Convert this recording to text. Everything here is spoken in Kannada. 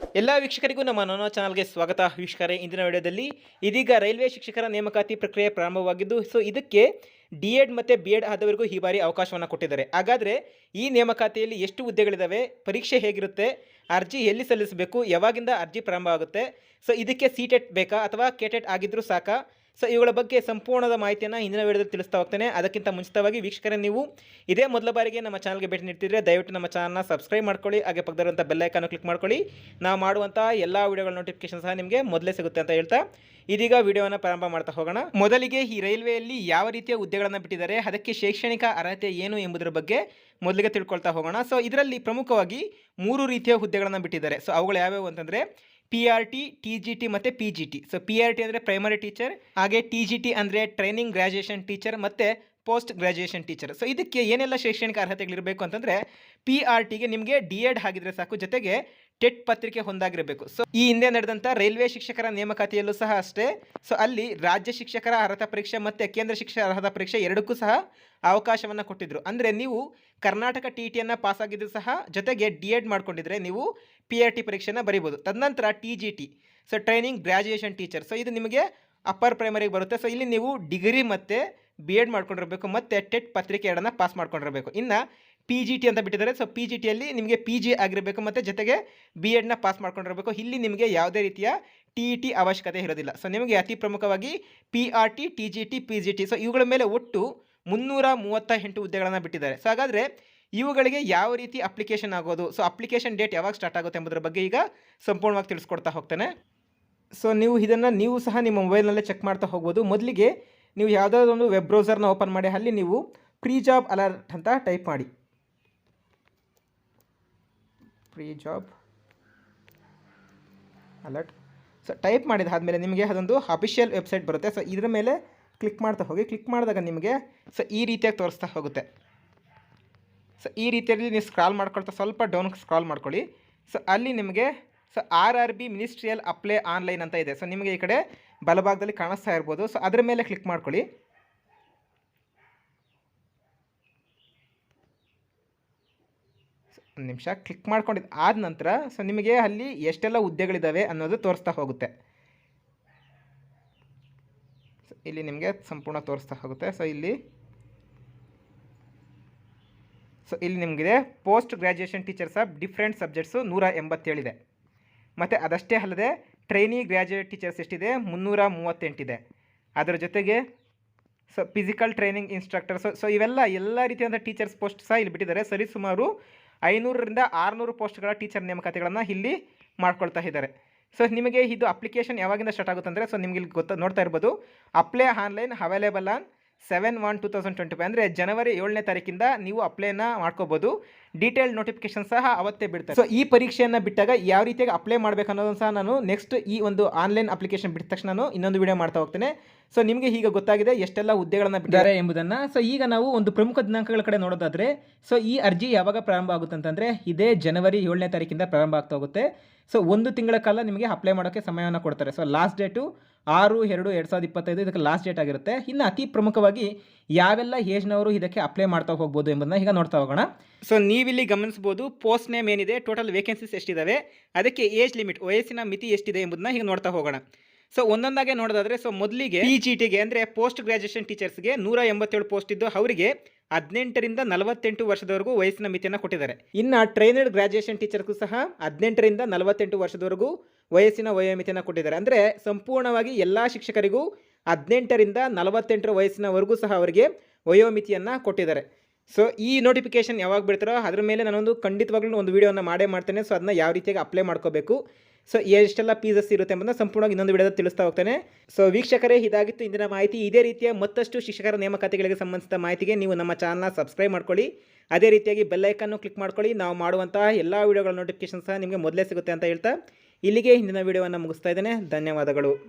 ಎಲ್ಲ ವೀಕ್ಷಕರಿಗೂ ನಮ್ಮ ನೋನೋ ಚಾನಲ್ಗೆ ಸ್ವಾಗತ. ವೀಕ್ಷಕರೇ, ಇಂದಿನ ವಿಡಿಯೋದಲ್ಲಿ ಇದೀಗ ರೈಲ್ವೆ ಶಿಕ್ಷಕರ ನೇಮಕಾತಿ ಪ್ರಕ್ರಿಯೆ ಪ್ರಾರಂಭವಾಗಿದ್ದು, ಸೊ ಇದಕ್ಕೆ ಡಿ ಎಡ್ ಮತ್ತು ಬಿ ಎಡ್ ಆದವರಿಗೂ ಈ ಬಾರಿ ಅವಕಾಶವನ್ನು ಕೊಟ್ಟಿದ್ದಾರೆ. ಹಾಗಾದರೆ ಈ ನೇಮಕಾತಿಯಲ್ಲಿ ಎಷ್ಟು ಹುದ್ದೆಗಳಿದ್ದಾವೆ ಪರೀಕ್ಷೆ ಹೇಗಿರುತ್ತೆ, ಅರ್ಜಿ ಎಲ್ಲಿ ಸಲ್ಲಿಸಬೇಕು, ಯಾವಾಗಿಂದ ಅರ್ಜಿ ಪ್ರಾರಂಭ ಆಗುತ್ತೆ ಸೊ ಇದಕ್ಕೆ ಸಿ ಟೆಟ್ ಬೇಕಾ ಅಥವಾ ಕೆ ಟೆಟ್ ಆಗಿದ್ರೂ ಸಾಕಾ? ಸೊ ಇವುಗಳ ಬಗ್ಗೆ ಸಂಪೂರ್ಣದ ಮಾಹಿತಿಯನ್ನು ಹಿಂದಿನ ವಿಡಿಯೋದಲ್ಲಿ ತಿಳಿಸ್ತಾ ಹೋಗ್ತೇನೆ. ಅದಕ್ಕಿಂತ ಮುಂಚಿತವಾಗಿ ವೀಕ್ಷಕರೇ, ನೀವು ಇದೇ ಮೊದಲ ಬಾರಿಗೆ ನಮ್ಮ ಚಾನಲ್ಗೆ ಭೇಟಿ ನೀಡ್ತಿದ್ರೆ ದಯವಿಟ್ಟು ನಮ್ಮ ಚಾನಲ್ನ ಸಬ್ಸ್ಕ್ರೈಬ್ ಮಾಡ್ಕೊಳ್ಳಿ, ಹಾಗೆ ಪಕ್ಕದಲ್ಲಿರುವಂಥ ಬೆಲ್ಲೈಕನ್ನು ಕ್ಲಿಕ್ ಮಾಡ್ಕೊಳ್ಳಿ. ನಾವು ಮಾಡುವಂಥ ಎಲ್ಲ ವಿಡಿಯೋಗಳ ನೋಟಿಫಿಕೇಶನ್ ಸಹ ನಿಮಗೆ ಮೊದಲೇ ಸಿಗುತ್ತೆ ಅಂತ ಹೇಳ್ತಾ ಇದೀಗ ವಿಡಿಯೋವನ್ನು ಪ್ರಾರಂಭ ಮಾಡ್ತಾ ಹೋಗೋಣ. ಮೊದಲಿಗೆ ಈ ರೈಲ್ವೆಯಲ್ಲಿ ಯಾವ ರೀತಿಯ ಹುದ್ದೆಗಳನ್ನು ಬಿಟ್ಟಿದ್ದಾರೆ, ಅದಕ್ಕೆ ಶೈಕ್ಷಣಿಕ ಅರ್ಹತೆ ಏನು ಎಂಬುದರ ಬಗ್ಗೆ ಮೊದಲಿಗೆ ತಿಳ್ಕೊಳ್ತಾ ಹೋಗೋಣ. ಸೊ ಇದರಲ್ಲಿ ಪ್ರಮುಖವಾಗಿ ಮೂರು ರೀತಿಯ ಹುದ್ದೆಗಳನ್ನು ಬಿಟ್ಟಿದ್ದಾರೆ. ಸೊ ಅವುಗಳು ಯಾವ್ಯಾವು ಅಂತಂದರೆ P R T T G T ಮತ್ತು P G T so P R T ಅಂದರೆ ಪ್ರೈಮರಿ ಟೀಚರ್ ಹಾಗೆ ಟಿ ಜಿ ಟಿ ಅಂದರೆ ಟ್ರೈನಿಂಗ್ ಗ್ರ್ಯಾಜುಯೇಷನ್ ಟೀಚರ್ ಮತ್ತು ಪೋಸ್ಟ್ ಗ್ರ್ಯಾಜುಯೇಷನ್ ಟೀಚರ್ ಸೊ ಇದಕ್ಕೆ ಏನೆಲ್ಲ ಶೈಕ್ಷಣಿಕ ಅರ್ಹತೆಗಳಿರಬೇಕು ಅಂತಂದರೆ ಪಿ ಆರ್ ಟಿಗೆ ನಿಮಗೆ ಡಿ ಎಡ್ ಆಗಿದ್ರೆ ಸಾಕು. ಜೊತೆಗೆ ಟೆಟ್ ಪತ್ರಿಕೆ ಹೊಂದಾಗಿರಬೇಕು ಸೊ ಈ ಹಿಂದೆ ನಡೆದಂಥ ರೈಲ್ವೆ ಶಿಕ್ಷಕರ ನೇಮಕಾತಿಯಲ್ಲೂ ಸಹ ಅಷ್ಟೇ. ಸೊ ಅಲ್ಲಿ ರಾಜ್ಯ ಶಿಕ್ಷಕರ ಅರ್ಹತಾ ಪರೀಕ್ಷೆ ಮತ್ತು ಕೇಂದ್ರ ಶಿಕ್ಷಕರ ಅರ್ಹತಾ ಪರೀಕ್ಷೆ ಎರಡಕ್ಕೂ ಸಹ ಅವಕಾಶವನ್ನು ಕೊಟ್ಟಿದ್ದರು ಅಂದರೆ ನೀವು ಕರ್ನಾಟಕ ಟಿ ಟಿಯನ್ನು ಪಾಸಾಗಿದ್ದು ಸಹ ಜೊತೆಗೆ ಡಿ ಎಡ್ ಮಾಡ್ಕೊಂಡಿದ್ರೆ ನೀವು ಪಿ ಆರ್ ಟಿ ಪರೀಕ್ಷೆನ ಬರೀಬಹುದು ತದನಂತರ T G T. So training graduation teacher so ಇದು ನಿಮಗೆ ಅಪ್ಪರ್ ಪ್ರೈಮರಿಗೆ ಬರುತ್ತೆ. ಸೊ ಇಲ್ಲಿ ನೀವು ಡಿಗ್ರಿ ಮತ್ತು ಬಿ ಎಡ್ ಮಾಡ್ಕೊಂಡಿರಬೇಕು, ಮತ್ತು ಟೆಟ್ ಪತ್ರಿಕೆ ಎರಡನ್ನ ಪಾಸ್ ಮಾಡ್ಕೊಂಡಿರಬೇಕು. ಇನ್ನು ಪಿ ಜಿ ಟಿ ಅಂತ ಬಿಟ್ಟಿದ್ದಾರೆ. ಸೊ ಪಿ ಜಿ ಟಿಯಲ್ಲಿ ನಿಮಗೆ ಪಿ ಜಿ ಆಗಿರಬೇಕು ಮತ್ತು ಜೊತೆಗೆ ಬಿ ಎಡ್ನ ಪಾಸ್ ಮಾಡ್ಕೊಂಡಿರಬೇಕು. ಇಲ್ಲಿ ನಿಮಗೆ ಯಾವುದೇ ರೀತಿಯ ಟಿ ಇ ಟಿ ಅವಶ್ಯಕತೆ ಇರೋದಿಲ್ಲ. ಸೊ ನಿಮಗೆ ಅತಿ ಪ್ರಮುಖವಾಗಿ P R T T G T P G T so ಇವುಗಳ ಮೇಲೆ ಒಟ್ಟು ಮುನ್ನೂರ ಮೂವತ್ತ ಎಂಟು ಹುದ್ದೆಗಳನ್ನು ಬಿಟ್ಟಿದ್ದಾರೆ. ಸೊ ಹಾಗಾದರೆ ಇವುಗಳಿಗೆ ಯಾವ ರೀತಿ ಅಪ್ಲಿಕೇಶನ್ ಆಗೋದು? ಸೊ ಅಪ್ಲಿಕೇಶನ್ ಡೇಟ್ ಯಾವಾಗ ಸ್ಟಾರ್ಟ್ ಆಗುತ್ತೆ ಎಂಬುದರ ಬಗ್ಗೆ ಈಗ ಸಂಪೂರ್ಣವಾಗಿ ತಿಳಿಸ್ಕೊಡ್ತಾ ಹೋಗ್ತೇನೆ. ಸೊ ನೀವು ಇದನ್ನು ನೀವು ಸಹ ನಿಮ್ಮ ಮೊಬೈಲ್ನಲ್ಲೇ ಚೆಕ್ ಮಾಡ್ತಾ ಹೋಗ್ಬೋದು. ಮೊದಲಿಗೆ ನೀವು ಯಾವುದಾದ್ರೊಂದು ವೆಬ್ ಬ್ರೌಸರ್ನ ಓಪನ್ ಮಾಡಿ. ಅಲ್ಲಿ ನೀವು ಪ್ರೀ ಜಾಬ್ ಅಲರ್ಟ್ ಅಂತ ಟೈಪ್ ಮಾಡಿ. Free job alert so type ಮಾಡಿದಾದ್ಮೇಲೆ ನಿಮಗೆ ಅದೊಂದು ಅಫಿಷಿಯಲ್ ವೆಬ್ಸೈಟ್ ಬರುತ್ತೆ. ಸೊ ಇದರ ಮೇಲೆ ಕ್ಲಿಕ್ ಮಾಡ್ತಾ ಹೋಗಿ ಕ್ಲಿಕ್ ಮಾಡಿದಾಗ ನಿಮಗೆ ಸೊ ಈ ರೀತಿಯಾಗಿ ತೋರಿಸ್ತಾ ಹೋಗುತ್ತೆ. ಸೊ ಈ ರೀತಿಯಲ್ಲಿ ನೀವು ಸ್ಕ್ರಾಲ್ ಮಾಡ್ಕೊಳ್ತಾ, ಸ್ವಲ್ಪ ಡೌನ್ ಸ್ಕ್ರಾಲ್ ಮಾಡ್ಕೊಳ್ಳಿ. ಸೊ ಅಲ್ಲಿ ನಿಮಗೆ so R R B ministerial apply online ಅಂತ ಇದೆ. ಸೊ ನಿಮಗೆ ಈ ಕಡೆ ಬಲಭಾಗದಲ್ಲಿ ಕಾಣಿಸ್ತಾ ಇರ್ಬೋದು. ಸೊ ಅದರ ಮೇಲೆ ಕ್ಲಿಕ್ ಮಾಡ್ಕೊಳ್ಳಿ. ಒಂದು ನಿಮಿಷ ಕ್ಲಿಕ್ ಮಾಡ್ಕೊಂಡಿದ್ದು ಆದ ನಂತರ ಸೊ ನಿಮಗೆ ಅಲ್ಲಿ ಎಷ್ಟೆಲ್ಲ ಹುದ್ದೆಗಳಿದ್ದಾವೆ ಅನ್ನೋದು ತೋರಿಸ್ತಾ ಹೋಗುತ್ತೆ. ಸೊ ಇಲ್ಲಿ ನಿಮಗೆ ಸಂಪೂರ್ಣ ತೋರಿಸ್ತಾ ಹೋಗುತ್ತೆ. ಸೊ ಇಲ್ಲಿ ಸೊ ಇಲ್ಲಿ ನಿಮಗಿದೆ post graduation teachers of different subjects ನೂರ ಎಂಬತ್ತೇಳಿದೆ. ಮತ್ತು ಅದಷ್ಟೇ ಅಲ್ಲದೆ ಟ್ರೈನಿ ಗ್ರ್ಯಾಜುಯೇಟ್ ಟೀಚರ್ಸ್ ಎಷ್ಟಿದೆ? ಮುನ್ನೂರ ಮೂವತ್ತೆಂಟಿದೆ. ಅದರ ಜೊತೆಗೆ so physical training instructors so ಇವೆಲ್ಲ ಎಲ್ಲ ರೀತಿಯಾದ ಟೀಚರ್ಸ್ ಪೋಸ್ಟ್ ಸಹ ಇಲ್ಲಿ ಬಿಟ್ಟಿದ್ದಾರೆ. ಸರಿ ಸುಮಾರು ಐನೂರರಿಂದ ಆರುನೂರು ಪೋಸ್ಟ್ಗಳ ಟೀಚರ್ ನೇಮಕಾತಿಗಳನ್ನು ಇಲ್ಲಿ ಮಾಡ್ಕೊಳ್ತಾ ಇದ್ದಾರೆ. ಸೊ, ನಿಮಗೆ ಇದು ಅಪ್ಲಿಕೇಶನ್ ಯಾವಾಗಿಂದ ಸ್ಟಾರ್ಟ್ ಆಗುತ್ತೆ ಅಂದರೆ, ಸೊ, ನಿಮಗೆ ಇಲ್ಲಿ ಗೊತ್ತ, ನೋಡ್ತಾ ಇರ್ಬೋದು. Apply online available on seven one two thousand twenty five ಅಂದರೆ, ಜನವರಿ ಏಳನೇ ತಾರೀಕಿಂದ ನೀವು ಅಪ್ಲೈನ ಮಾಡ್ಕೋಬೋದು. ಡೀಟೇಲ್ ನೋಟಿಫಿಕೇಶನ್ ಸಹ ಅವತ್ತೇ ಬಿಡ್ತಾರೆ. ಸೊ ಈ ಪರೀಕ್ಷೆಯನ್ನು ಬಿಟ್ಟಾಗ ಯಾವ ರೀತಿಯಾಗಿ ಅಪ್ಲೈ ಮಾಡಬೇಕು ಅನ್ನೋದನ್ನು ಸಹ ನಾನು ನೆಕ್ಸ್ಟ್ ಈ ಒಂದು ಆನ್ಲೈನ್ ಅಪ್ಲಿಕೇಶನ್ ಬಿಟ್ಟ ತಕ್ಷಣ ನಾನು ಇನ್ನೊಂದು ವಿಡಿಯೋ ಮಾಡ್ತಾ ಹೋಗ್ತೇನೆ. ಸೊ ನಿಮಗೆ ಈಗ ಗೊತ್ತಾಗಿದೆ ಎಷ್ಟೆಲ್ಲ ಹುದ್ದೆಗಳನ್ನು ಬಿಟ್ಟಿದ್ದಾರೆ. ಎಂಬುದನ್ನು. ಸೊ ಈಗ ನಾವು ಒಂದು ಪ್ರಮುಖ ದಿನಾಂಕಗಳ ಕಡೆ ನೋಡೋದಾದರೆ ಸೊ ಈ ಅರ್ಜಿ ಯಾವಾಗ ಪ್ರಾರಂಭ ಆಗುತ್ತೆ ಅಂತಂದರೆ ಇದೇ ಜನವರಿ ಏಳನೇ ತಾರೀಕಿಂದ ಪ್ರಾರಂಭ ಆಗ್ತಾ ಹೋಗುತ್ತೆ. ಸೊ ಒಂದು ತಿಂಗಳ ಕಾಲ ನಿಮಗೆ ಅಪ್ಲೈ ಮಾಡೋಕ್ಕೆ ಸಮಯವನ್ನು ಕೊಡ್ತಾರೆ. ಸೊ ಲಾಸ್ಟ್ ಡೇಟು ಆರು ಎರಡು ಎರಡು ಸಾವಿರದ ಇಪ್ಪತ್ತೈದು ಇದಕ್ಕೆ ಲಾಸ್ಟ್ ಡೇಟ್ ಆಗಿರುತ್ತೆ. ಇನ್ನು ಅತಿ ಪ್ರಮುಖವಾಗಿ ಯಾವೆಲ್ಲ ಏಜ್ನವರು ಇದಕ್ಕೆ ಅಪ್ಲೈ ಮಾಡ್ತಾ ಹೋಗ್ಬೋದು ಎಂಬುದನ್ನ ಈಗ ನೋಡ್ತಾ ಹೋಗೋಣ. ಸೊ ನೀವಿಲ್ಲಿ ಗಮನಿಸ್ಬೋದು ಪೋಸ್ಟ್ ನೇಮ್ ಏನಿದೆ ಟೋಟಲ್ ವೇಕೆನ್ಸೀಸ್ ಎಷ್ಟಿದ್ದಾವೆ ಅದಕ್ಕೆ ಏಜ್ ಲಿಮಿಟ್ ವಯಸ್ಸಿನ ಮಿತಿ ಎಷ್ಟಿದೆ ಎಂಬುದನ್ನ ಈಗ ನೋಡ್ತಾ ಹೋಗೋಣ. ಸೊ ಒಂದೊಂದಾಗೆ ನೋಡೋದಾದ್ರೆ ಸೊ ಮೊದಲಿಗೆ ಪಿ ಜಿ ಟಿಗೆ ಅಂದರೆ ಪೋಸ್ಟ್ ಗ್ರಾಜುಯೇಷನ್ ಟೀಚರ್ಸ್ಗೆ ನೂರ ಎಂಬತ್ತೇಳು ಪೋಸ್ಟ್ ಇದ್ದು, ಅವರಿಗೆ ಹದಿನೆಂಟರಿಂದ ನಲವತ್ತೆಂಟು ವರ್ಷದವರೆಗೂ ವಯಸ್ಸಿನ ಮಿತಿಯನ್ನು ಕೊಟ್ಟಿದ್ದಾರೆ. ಇನ್ನು ಟ್ರೈನರ್ಡ್ ಗ್ರಾಜುಯೇಷನ್ ಟೀಚರ್ಗೂ ಸಹ ಹದಿನೆಂಟರಿಂದ ನಲವತ್ತೆಂಟು ವರ್ಷದವರೆಗೂ ವಯಸ್ಸಿನ ವಯೋಮಿತಿಯನ್ನು ಕೊಟ್ಟಿದ್ದಾರೆ. ಅಂದರೆ, ಸಂಪೂರ್ಣವಾಗಿ ಎಲ್ಲ ಶಿಕ್ಷಕರಿಗೂ ಹದಿನೆಂಟರಿಂದ ನಲವತ್ತೆಂಟರ ವಯಸ್ಸಿನವರೆಗೂ ಸಹ ಅವರಿಗೆ ವಯೋಮಿತಿಯನ್ನು ಕೊಟ್ಟಿದ್ದಾರೆ. ಸೊ ಈ ನೋಟಿಫಿಕೇಶನ್ ಯಾವಾಗ ಬಿಡ್ತಾರೋ ಅದ್ರ ಮೇಲೆ ನಾನೊಂದು ಖಂಡಿತವಾಗ್ಲೂ ಒಂದು ವೀಡಿಯೋನ ಮಾಡೇ ಮಾಡ್ತೇನೆ. ಸೊ ಅದನ್ನ ಯಾವ ರೀತಿಯಾಗಿ ಅಪ್ಲೈ ಮಾಡ್ಕೋಬೇಕು? ಸೊ ಎಷ್ಟೆಲ್ಲ ಪೀಸಸ್ ಇರುತ್ತೆ ಅನ್ನೋದನ್ನ ಸಂಪೂರ್ಣವಾಗಿ ಇನ್ನೊಂದು ವಿಡಿಯೋದಲ್ಲಿ ತಿಳಿಸ್ತಾ ಹೋಗ್ತೇನೆ. ಸೊ ವೀಕ್ಷಕರೇ, ಇದಾಗಿತ್ತು ಇಂದಿನ ಮಾಹಿತಿ. ಇದೇ ರೀತಿಯ ಮತ್ತಷ್ಟು ಶಿಕ್ಷಕರ ನೇಮಕಾತಿಗಳಿಗೆ ಸಂಬಂಧಿಸಿದ ಮಾಹಿತಿಗೆ ನೀವು ನಮ್ಮ ಚಾನಲ್ನ ಸಬ್ಸ್ಕ್ರೈಬ್ ಮಾಡ್ಕೊಳ್ಳಿ. ಅದೇ ರೀತಿಯಾಗಿ ಬೆಲ್ಲೈಕನ್ನು ಕ್ಲಿಕ್ ಮಾಡ್ಕೊಳ್ಳಿ. ನಾವು ಮಾಡುವಂತಹ ಎಲ್ಲ ವೀಡಿಯೋಗಳ ನೋಟಿಫಿಕೇಶನ್ ಸಹ ನಿಮಗೆ ಮೊದಲೇ ಸಿಗುತ್ತೆ ಅಂತ ಹೇಳ್ತಾ ಇಲ್ಲಿಗೆ ಹಿಂದಿನ ವೀಡಿಯೋವನ್ನು ಮುಗಿಸ್ತಾ ಇದ್ದೇನೆ. ಧನ್ಯವಾದಗಳು.